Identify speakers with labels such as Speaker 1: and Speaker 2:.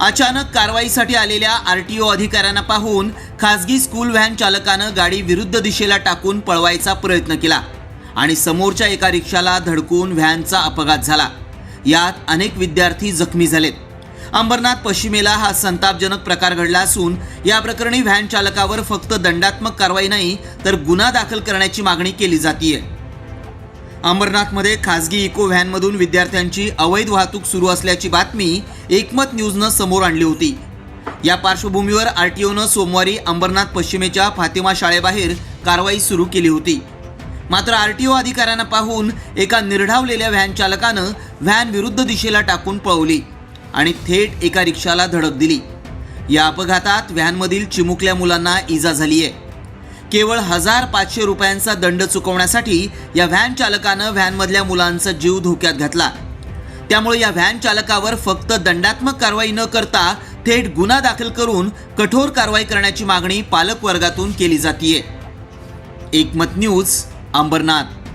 Speaker 1: अचानक कारवाईसाठी आलेल्या आर टी ओ अधिकाऱ्यांना पाहून खासगी स्कूल व्हॅन चालकानं गाडी विरुद्ध दिशेला टाकून पळवायचा प्रयत्न केला आणि समोरच्या एका रिक्षाला धडकून व्हॅनचा अपघात झाला. यात अनेक विद्यार्थी जखमी झालेत. अंबरनाथ पश्चिमेला हा संतापजनक प्रकार घडला असून या प्रकरणी व्हॅन चालकावर फक्त दंडात्मक कारवाई नाही तर गुन्हा दाखल करण्याची मागणी केली जातीये. अंबरनाथमध्ये खासगी इको व्हॅनमधून विद्यार्थ्यांची अवैध वाहतूक सुरू असल्याची बातमी एकमत न्यूजनं समोर आणली होती. या पार्श्वभूमीवर आर टी ओनं सोमवारी अंबरनाथ पश्चिमेच्या फातिमा शाळेबाहेर कारवाई सुरू केली होती. मात्र आर टी ओ अधिकाऱ्यांना पाहून एका निर्ढावलेल्या व्हॅन चालकानं व्हॅन विरुद्ध दिशेला टाकून पळवली आणि थेट एका रिक्षाला धडक दिली. या अपघातात व्हॅनमधील चिमुकल्या मुलांना इजा झाली आहे केवळ हजार पाचशे रुपयांचा दंड चुकवण्यासाठी या व्हॅन चालकानं व्हॅनमधल्या मुलांचा जीव धोक्यात घातला. त्यामुळे या व्हॅन चालकावर फक्त दंडात्मक कारवाई न करता थेट गुन्हा दाखल करून कठोर कारवाई करण्याची मागणी पालक वर्गातून केली जातीये. एकमत न्यूज अंबरनाथ.